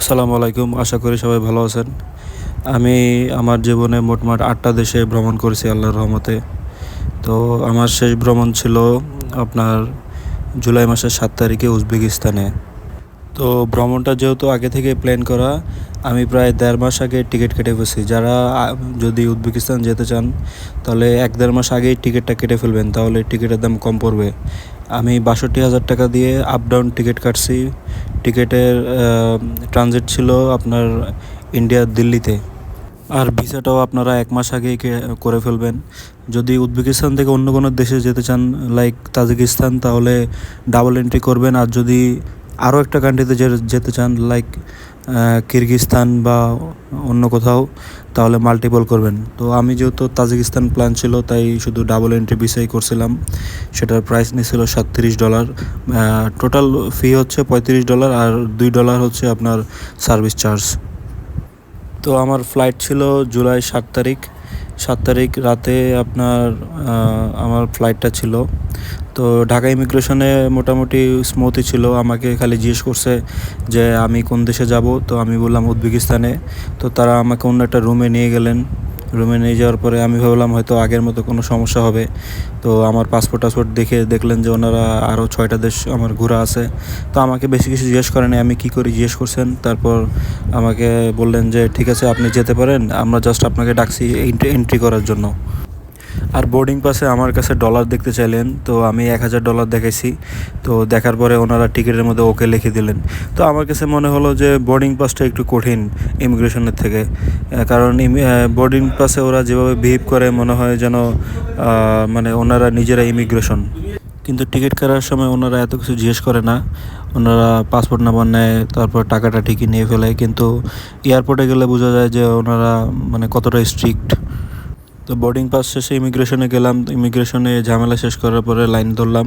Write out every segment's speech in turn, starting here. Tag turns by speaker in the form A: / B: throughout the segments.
A: আসসালামু আলাইকুম, আশা করি সবাই ভালো আছেন। আমি আমার জীবনে মোটমাট আটটা দেশে ভ্রমণ করেছি আল্লাহর রহমতে। তো আমার শেষ ভ্রমণ ছিল আপনার জুলাই মাসের সাত তারিখে উজবেকিস্তানে। তো ভ্রমণটা যেহেতু আগে থেকে প্ল্যান করা, আমি প্রায় দেড় মাস আগে টিকিট কেটে ফেলছি। যারা যদি উজবেকিস্তান যেতে চান, তাহলে এক দেড় মাস আগেই টিকিটটা কেটে ফেলবেন, তাহলে টিকিটের দাম কম পড়বে। আমি বাষট্টি হাজার টাকা দিয়ে আপ ডাউন টিকিট কাটছি। টিকিটের ট্রানজিট ছিল আপনার ইন্ডিয়ার দিল্লিতে। আর ভিসাটাও আপনারা এক মাস আগেই করে ফেলবেন। যদি উজবেকিস্তান থেকে অন্য কোনো দেশে যেতে চান লাইক তাজিকিস্তান, তাহলে ডাবল এন্ট্রি করবেন। আর যদি আরও একটা কান্ট্রিতে যে, যেতে চান লাইক কিরগিস্তান বা অন্য কোথাও, তাহলে মাল্টিপল করবেন। তো আমি যেহেতু তাজিকিস্তান প্ল্যান ছিল, তাই শুধু ডাবল এন্ট্রি ভিসাই করছিলাম। সেটার প্রাইস নিয়েছিল সাতত্রিশ ডলার টোটাল ফি হচ্ছে পঁয়ত্রিশ ডলার আর দুই ডলার হচ্ছে আপনার সার্ভিস চার্জ তো আমার ফ্লাইট ছিল জুলাই সাত তারিখ। সাত তারিখ রাতে আপনার আমার ফ্লাইটটা ছিল। তো ঢাকা ইমিগ্রেশনে মোটামুটি স্মুথই ছিল। আমাকে খালি জিজ্ঞেস করছে যে আমি কোন দেশে যাব? তো আমি বললাম উজবেকিস্তানে। তো তারা আমাকে অন্য একটা রুমে নিয়ে গেলেন। রুমে নিয়ে যাওয়ার পরে আমি ভাবলাম হয়তো আগের মতো কোনো সমস্যা হবে। তো আমার পাসপোর্ট টাসপোর্ট দেখে দেখলেন যে ওনারা আরও ছয়টা দেশ আমার ঘোরা আছে। তো আমাকে বেশি কিছু জিজ্ঞেস করেনি, আমি কি করি জিজ্ঞেস করছেন। তারপর আমাকে বললেন যে, ঠিক আছে, আপনি যেতে পারেন, আমরা জাস্ট আপনাকে ডাকছি এন্ট্রি করার জন্য। আর বোর্ডিং পাসে আমার কাছে ডলার দেখতে চাইলেন, তো আমি এক হাজার ডলার দেখাইছি। তো দেখার পরে ওনারা টিকিটের মধ্যে ওকে লিখে দিলেন। তো আমার কাছে মনে হলো যে বোর্ডিং পাসটা একটু কঠিন ইমিগ্রেশনের থেকে। কারণ বোর্ডিং পাসে ওরা যেভাবে বিহেভ করে, মনে হয় যেন মানে ওনারা নিজেরা ইমিগ্রেশন কিন্তু টিকিট কাটার সময় ওনারা এত কিছু জিজ্ঞেস করে না। ওনারা পাসপোর্ট নাম্বার নেয়, তারপর টাকাটা ঠিকই নিয়ে ফেলে। কিন্তু এয়ারপোর্টে গেলে বোঝা যায় যে ওনারা মানে কতটা স্ট্রিক্ট তো বোর্ডিং পাস শেষে ইমিগ্রেশনে গেলাম। ইমিগ্রেশনে ঝামেলা শেষ করার পরে লাইন ধরলাম।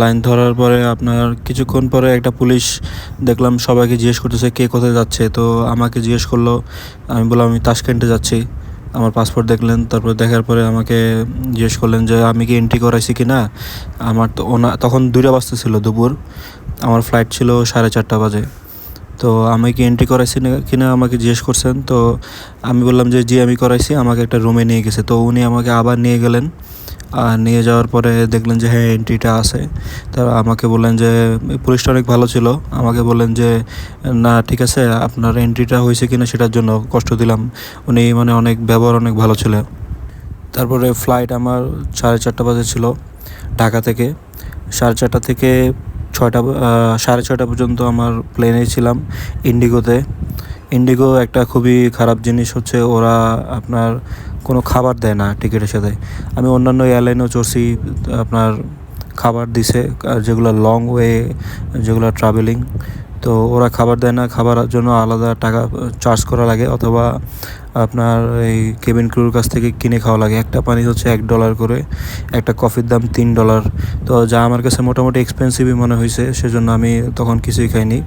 A: লাইন ধরার পরে আপনার কিছুক্ষণ পরে একটা পুলিশ দেখলাম সবাইকে জিজ্ঞেস করতেছে, কে কোথায় যাচ্ছে? তো আমাকে জিজ্ঞেস করল, আমি বললাম, আমি তাসকেন্টে যাচ্ছি। আমার পাসপোর্ট দেখলেন, তারপর দেখার পরে আমাকে জিজ্ঞেস করলেন যে, আমি কি এন্ট্রি করাইছি কি না? আমার তো ওনা, তখন দুইটা বাজতে ছিল দুপুর। আমার ফ্লাইট ছিল সাড়ে চারটা বাজে। তো আমি কি এন্ট্রি করাইছি কিনা আমাকে জিজ্ঞেস করছেন, তো আমি বললাম যে, জি, আমি করাইছি, আমাকে একটা রুমে নিয়ে গেছে। তো উনি আমাকে আবার নিয়ে গেলেন। আর নিয়ে যাওয়ার পরে দেখলেন যে হ্যাঁ এন্ট্রিটা আছে। তা আমাকে বললেন যে, পুলিশটা অনেক ভালো ছিল। আমাকে বললেন যে, না, ঠিক আছে, আপনার এন্ট্রিটা হয়েছে কিনা সেটার জন্য কষ্ট দিলাম। উনি মানে অনেক, ব্যবহার অনেক ভালো ছিল। তারপরে ফ্লাইট আমার সাড়ে চারটা বাজে ছিল ঢাকা থেকে। সাড়ে চারটা থেকে ছয়টা সাড়ে ছয়টা পর্যন্ত আমার প্লেনে ছিলাম ইন্ডিগোতে ইন্ডিগো একটা খুবই খারাপ জিনিস হচ্ছে ওরা আপনার কোনো খাবার দেয় না টিকিটের সাথে। আমি অন্যান্য এয়ারলাইনেও চড়ছি, আপনার খাবার দিছে, যেগুলো লং ওয়ে যেগুলো ট্রাভেলিং তো ওরা খাবার দেয় না, খাবারের জন্য আলাদা টাকা চার্জ করা লাগে অথবা আপনার এই কেবিন ক্রুর কাছ থেকে কিনে খাওয়া লাগে। একটা পানি হচ্ছে এক ডলার করে, একটা কফির দাম তিন ডলার তো যা আমার কাছে মোটামুটি এক্সপেন্সিভই মনে হয়েছে সেজন্য আমি তখন কিছুই খাইনি।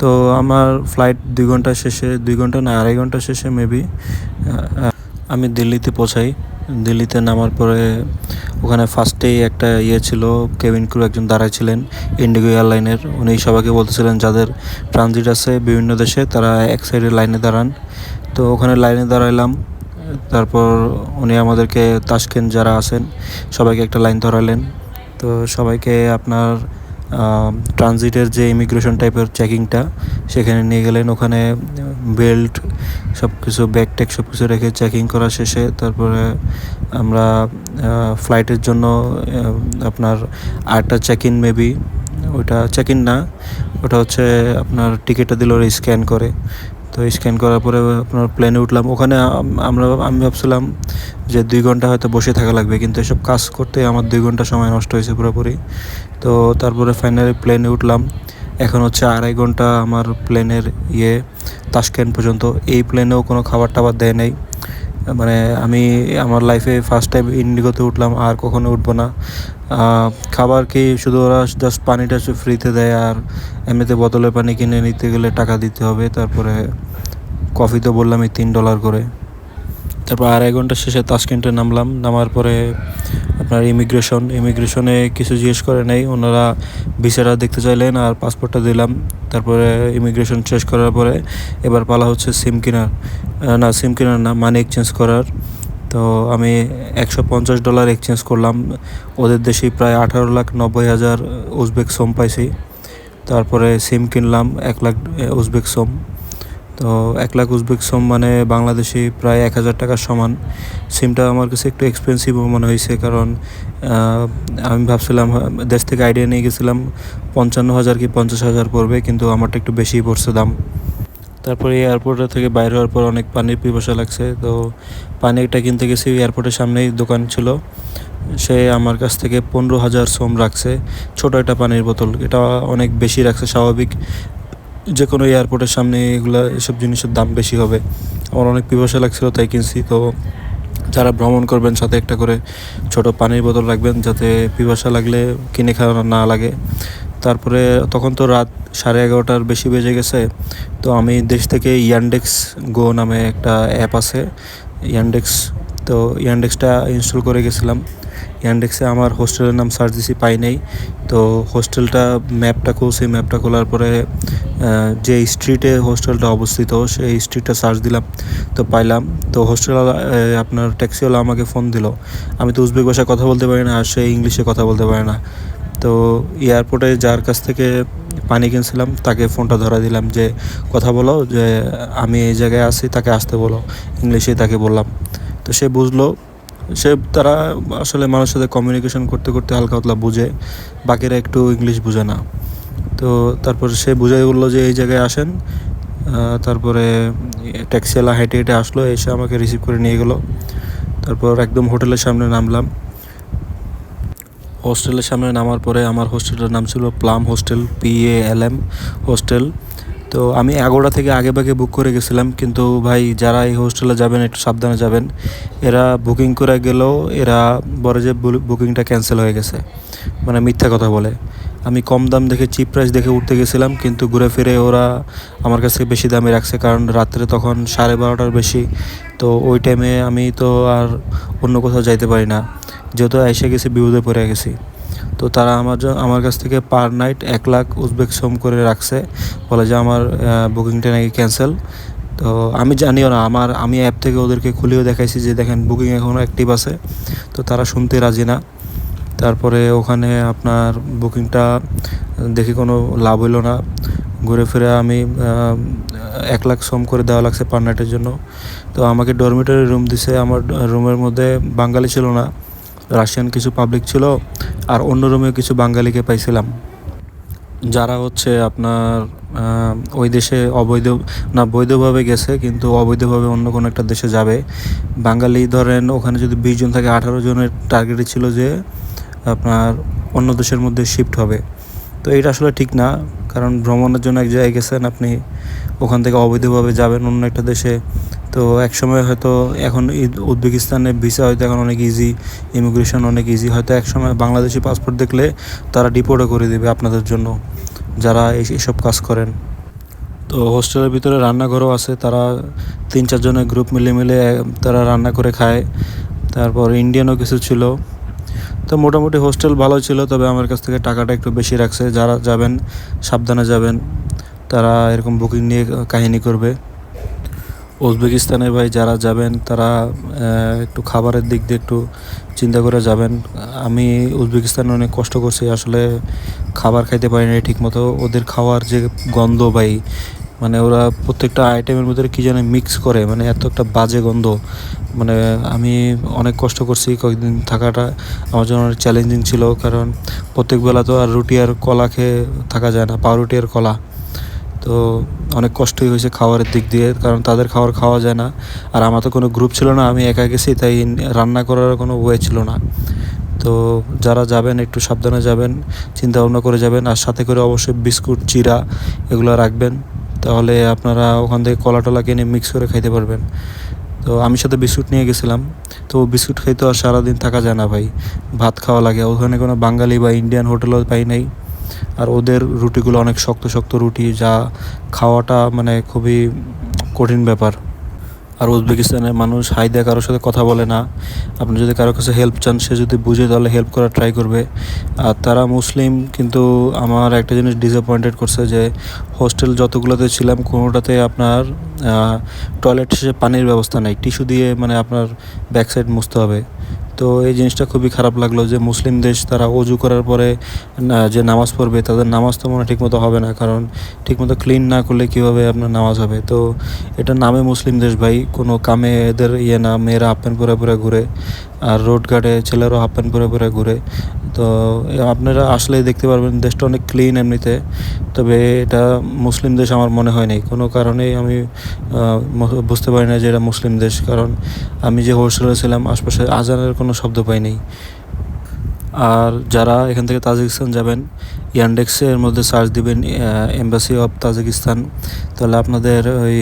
A: তো আমার ফ্লাইট দুই ঘণ্টা শেষে, দুই ঘণ্টা না, আড়াই ঘণ্টা শেষে মেবি আমি দিল্লিতে পৌঁছাই। দিল্লিতে নামার পরে ওখানে ফার্স্টেই একটা ইয়ে ছিল কেবিন ক্রু একজন দাঁড়ায় ছিলেন ইন্ডিগো এয়ারলাইনের উনি সবাইকে বলতেছিলেন, যাদের ট্রানজিট আছে বিভিন্ন দেশে, তারা এক সাইডে লাইনে দাঁড়ান। তো ওখানে লাইনে দাঁড়াইলাম। তারপর উনি আমাদেরকে তাসকেন যারা আছেন, সবাইকে একটা লাইন ধরালেন। তো সবাইকে আপনার ট্রানজিটের যে ইমিগ্রেশন টাইপের চেকিংটা সেখানে নিয়ে গেলেন। ওখানে বেল্ট সব কিছু ব্যাগ ট্যাগ সব কিছু রেখে চেকিং করা শেষে তারপরে আমরা ফ্লাইটের জন্য আপনার আরেকটা চেক ইন মেবি ওইটা চেক ইন না ওটা হচ্ছে আপনার টিকিটটা দিল ওরা স্ক্যান করে। তো স্ক্যান করার পরে আপনার প্লেনে উঠলাম। ওখানে আমরা, আমি ভাবছিলাম যে দুই ঘণ্টা হয়তো বসে থাকা লাগবে, কিন্তু এসব কাজ করতে আমার দুই ঘণ্টা সময় নষ্ট হয়েছে পুরোপুরি। তো তারপরে ফাইনালি প্লেনে উঠলাম। এখন হচ্ছে আড়াই ঘণ্টা আমার প্লেনের ইয়ে তাসকেন্ট পর্যন্ত। এই প্লেনেও কোনো খাবার টাবার দেয় নাই। মানে আমি আমার লাইফে ফার্স্ট টাইম ইন্ডিগোতে উঠলাম, আর কখনো উঠবো না। খাবার কি শুধু ওরা জাস্ট পানিটা ফ্রিতে দেয়, আর এমনিতে বোতলের পানি কিনে নিতে গেলে টাকা দিতে হবে। তারপরে কফি তো বললাম এই তিন ডলার করে। তারপর আড়াই ঘণ্টা শেষে তাসকেন্টে নামলাম, নামার পরে আপনার ইমিগ্রেশন ইমিগ্রেশনে কিছু জিজ্ঞেস করে নেই। ওনারা ভিসাটা দেখতে চাইলেন আর পাসপোর্টটা দিলাম। তারপরে ইমিগ্রেশন শেষ করার পরে এবার পালা হচ্ছে সিম কেনার। না, সিম কেনার না মানি এক্সচেঞ্জ করার। তো আমি একশো পঞ্চাশ ডলার এক্সচেঞ্জ করলাম। ওদের দেশেই প্রায় আঠারো লাখ নব্বই হাজার উজবেক সোম পাইছি। তারপরে সিম কিনলাম, এক লাখ উজবেক সোম। তো এক লাখ উজবেক সোম মানে বাংলাদেশি প্রায় এক হাজার টাকার সমান। সিমটা আমার কাছে একটু এক্সপেন্সিভ মনে হয়েছে কারণ আমি ভাবছিলাম, দেশ থেকে আইডিয়া নিয়ে গেছিলাম, পঞ্চান্ন হাজার কি পঞ্চাশ হাজার পড়বে, কিন্তু আমারটা একটু বেশিই পড়ছে দাম। তারপরে এয়ারপোর্ট থেকে বাইরে হওয়ার পর অনেক পানির পিপাসা লাগছে, তো পানি একটা কিনতে গেছি এয়ারপোর্টের সামনেই দোকান ছিল। সে আমার কাছ থেকে পনেরো হাজার সোম রাখছে, ছোটো একটা পানির বোতল, এটা অনেক বেশি রাখছে, স্বাভাবিক। যে কোনো এয়ারপোর্টের সামনে এগুলো এসব জিনিসের দাম বেশি হবে। আমার অনেক পিপাসা লাগছিল তাই কিনছি। তো যারা ভ্রমণ করবেন, সাথে একটা করে ছোট পানির বোতল রাখবেন যাতে পিপাসা লাগলে কিনে খাওয়া না লাগে। তারপরে তখন তো রাত সাড়ে এগারোটার বেশি বেজে গেছে। তো আমি দেশ থেকে ইয়ান্ডেক্স গো নামে একটা অ্যাপ আছে। ইয়ান্ডেক্স তো ইয়ান্ডেক্সটা ইনস্টল করে গেছিলাম। ইয়ান্ডেক্সে আমার হোস্টেলের নাম সার্চ দিছি, পাই নাই। তো হোস্টেলটা ম্যাপটা খুলছি ম্যাপটা খোলার পরে যে স্ট্রিটে হোস্টেলটা অবস্থিত, সেই স্ট্রিটটা সার্চ দিলাম, তো পাইলাম। তো হোস্টেল আপনার ট্যাক্সিওয়ালা আমাকে ফোন দিল। আমি তো উজবেক ভাষায় কথা বলতে পারি না, আর সে ইংলিশে কথা বলতে পারে না। তো এয়ারপোর্টে যার কাছ থেকে পানি কিনছিলাম, তাকে ফোনটা ধরা দিলাম যে, কথা বলো, যে, আমি এই জায়গায় আছি, তাকে আসতে বলো। ইংলিশে তাকে বললাম। তো সে বুঝলো সে তারা আসলে মানুষের সাথে কমিউনিকেশন করতে করতে হালকা পাতলা বুঝে, বাকিরা একটু ইংলিশ বুঝে না। তো তারপর সে বুঝাই বলল যে, এই জায়গায় আসেন। তারপরে ট্যাক্সিওয়ালা হেঁটে হেঁটে আসলো, এসে আমাকে রিসিভ করে নিয়ে গেলো। তারপর একদম হোটেলের সামনে নামলাম। হোস্টেলের সামনে নামার পরে আমার হোস্টেলের নাম ছিল palm hostel P A L M hostel. তো আমি এগারোটা থেকে আগে ভাগে বুক করে গেছিলাম, কিন্তু ভাই যারা এই হোস্টেলে যাবেন, একটু সাবধানে যাবেন। এরা বুকিং করে গেলেও এরা বলে যে বুকিংটা ক্যান্সেল হয়ে গেছে। মানে মিথ্যা কথা বলে। আমি কম দাম দেখে চিপ প্রাইস দেখে উঠতে গেছিলাম, কিন্তু ঘুরে ফিরে ওরা আমার কাছে বেশি দামে রাখছে, কারণ রাত্রে তখন সাড়ে বারোটার বেশি। তো ওই টাইমে আমি তো আর অন্য কোথাও যাইতে পারি না। যেহেতু এসে গেছি, বিপদে পড়ে গেছি। তো তারা আমার আমার কাছ থেকে পার নাইট এক লাখ উজবেক সোম করে রাখছে। বলে যে আমার বুকিংটা নাকি ক্যান্সেল। তো আমি জানিও না, আমার, আমি অ্যাপ থেকে ওদেরকে খুলেও দেখাইছি যে দেখেন বুকিং এখনও অ্যাক্টিভ আছে। তো তারা শুনতে রাজি না। তারপরে ওখানে আপনার বুকিংটা দেখে কোনো লাভ হইল না। ঘুরে ফিরে আমি এক লাখ সোম করে দেওয়া লাগছে পার নাইটের জন্য। তো আমাকে ডরমিটারি রুম দিছে, আমার রুমের মধ্যে বাঙালি ছিল না। রাশিয়ান কিছু পাবলিক ছিল আর অন্য রুমে কিছু বাঙালিকে পাইছিলাম। যারা হচ্ছে আপনার ওই দেশে অবৈধ, না, বৈধভাবে গেছে, কিন্তু অবৈধভাবে অন্য কোনো একটা দেশে যাবে। বাঙালি ধরেন ওখানে যদি বিশ জন থাকে, আঠারো জনের টার্গেটই ছিল যে আপনার অন্য দেশের মধ্যে শিফট হবে। তো এটা আসলে ঠিক না, কারণ ভ্রমণের জন্য এক জায়গায় গেছেন আপনি, ওখান থেকে অবৈধভাবে যাবেন অন্য একটা দেশে। তো এক সময় হয়তো এখন উজবেকিস্তানে ভিসা হয়তো এখন অনেক ইজি ইমিগ্রেশন অনেক ইজি হয়তো এক সময় বাংলাদেশি পাসপোর্ট দেখলে তারা ডিপোর্টও করে দেবে আপনাদের জন্য, যারা এই, এসব কাজ করেন। তো হোস্টেলের ভিতরে রান্নাঘরও আছে, তারা তিন চারজনের গ্রুপ মিলে মিলে তারা রান্না করে খায়। তারপর ইন্ডিয়ানও কিছু ছিল। তো মোটামুটি হোস্টেল ভালো ছিল, তবে আমার কাছ থেকে টাকাটা একটু বেশি রাখছে। যারা যাবেন, সাবধানে যাবেন। তারা এরকম বুকিং নিয়ে কাহিনী করবে। উজবেকিস্তানে ভাই যারা যাবেন, তারা একটু খাবারের দিক দিয়ে একটু চিন্তা করে যাবেন। আমি উজবেকিস্তানে অনেক কষ্ট করছি, আসলে খাবার খাইতে পারি না ঠিকমতো। ওদের খাওয়ার যে গন্ধ ভাই মানে ওরা প্রত্যেকটা আইটেমের মধ্যে কী যেন মিক্স করে মানে এত একটা বাজে গন্ধ। মানে আমি অনেক কষ্ট করছি কয়েকদিন থাকাটা, আমার জন্য অনেক চ্যালেঞ্জিং ছিল, কারণ প্রত্যেক বেলা তো আর রুটি আর কলা খেয়ে থাকা যায় না, পাউরুটি আর কলা। তো অনেক কষ্টই হয়েছে খাবারের দিক দিয়ে, কারণ তাদের খাবার খাওয়া যায় না। আর আমার তো কোনো গ্রুপ ছিল না, আমি একা গেছি, তাই রান্না করার কোনো ওয়ে ছিল না। তো যারা যাবেন, একটু সাবধানে যাবেন চিন্তা ভাবনা করে যাবেন, আর সাথে করে অবশ্যই বিস্কুট, চিরা এগুলো রাখবেন। তাহলে আপনারা ওখান থেকে কলা টলা কিনে মিক্স করে খাইতে পারবেন। তো আমি সাথে বিস্কুট নিয়ে গেছিলাম। তো বিস্কুট খাইতে আর সারাদিন থাকা যায় না ভাই। ভাত খাওয়া লাগে। ওখানে কোনো বাঙালি বা ইন্ডিয়ান হোটেলও পাই নাই। আর ওদের রুটিগুলো অনেক শক্ত শক্ত রুটি, যা খাওয়াটা মানে খুবই কঠিন ব্যাপার। আর উজবেকিস্তানের মানুষ হাই দিয়ে কারোর সাথে কথা বলে না। আপনি যদি কারোর কাছে হেল্প চান, সে যদি বুঝে, তাহলে হেল্প করার ট্রাই করবে। আর তারা মুসলিম, কিন্তু আমার একটা জিনিস ডিসঅ্যাপয়েন্টেড করছে যে হোস্টেল যতগুলোতে ছিলাম, কোনোটাতে আপনার টয়লেট শেষে পানির ব্যবস্থা নেই। টিস্যু দিয়ে মানে আপনার ব্যাক সাইড মুছতে হবে। তো এই জিনিসটা খুবই খারাপ লাগল যে মুসলিম দেশ তারা অজু করার পরে যে নামাজ পড়বে, তাদের নামাজ তো মনে ঠিকমতো হবে না, কারণ ঠিকমতো ক্লিন না করলে কীভাবে আপনার নামাজ হবে? তো এটা নামে মুসলিম দেশ ভাই, কোনো কামে এদের ইয়ে না, মেয়েরা আপেন পরে পরে ঘুরে। আর রোড ঘাটে ছেলেরাও হাফ প্যান্ট পরে পরে ঘুরে। তো আপনারা আসলে দেখতে পারবেন, দেশটা অনেক ক্লিন এমনিতে। তবে এটা মুসলিম দেশ আমার মনে হয় নাই। কোনো কারণেই আমি বুঝতে পারি না যে এটা মুসলিম দেশ। কারণ আমি যে হোস্টেলে ছিলাম, আশপাশে আজানের কোনো শব্দ পাইনি আর যারা এখান থেকে তাজিকিস্তান যাবেন ইয়ান্ডেক্সের মধ্যে সার্চ দিবেন এম্বাসি অফ তাজিকিস্তান তাহলে আপনাদের ওই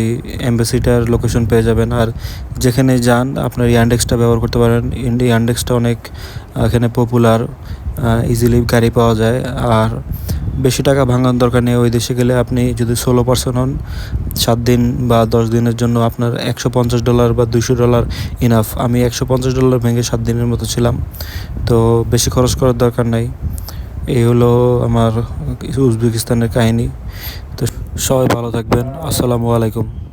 A: এম্বাসিটার লোকেশন পেয়ে যাবেন। আর যেখানে যান, আপনার ইয়ান্ডেক্সটা ব্যবহার করতে পারেন। ইয়ান্ডেক্সটা অনেক এখানে পপুলার ইজিলি গাড়ি পাওয়া যায়। আর বেশি টাকা ভাঙার দরকার নেই। ওই দেশে গেলে আপনি যদি ষোলো পার্সেন্ট হন, সাত দিন বা দশ দিনের জন্য আপনার একশো পঞ্চাশ ডলার বা দুশো ডলার ইনাফ আমি একশো পঞ্চাশ ডলার ভেঙে সাত দিনের মতো ছিলাম। তো বেশি খরচ করার দরকার নাই। এই হলো আমার উজবেকিস্তানের কাহিনী। তো সবাই ভালো থাকবেন। আসসালামু আলাইকুম।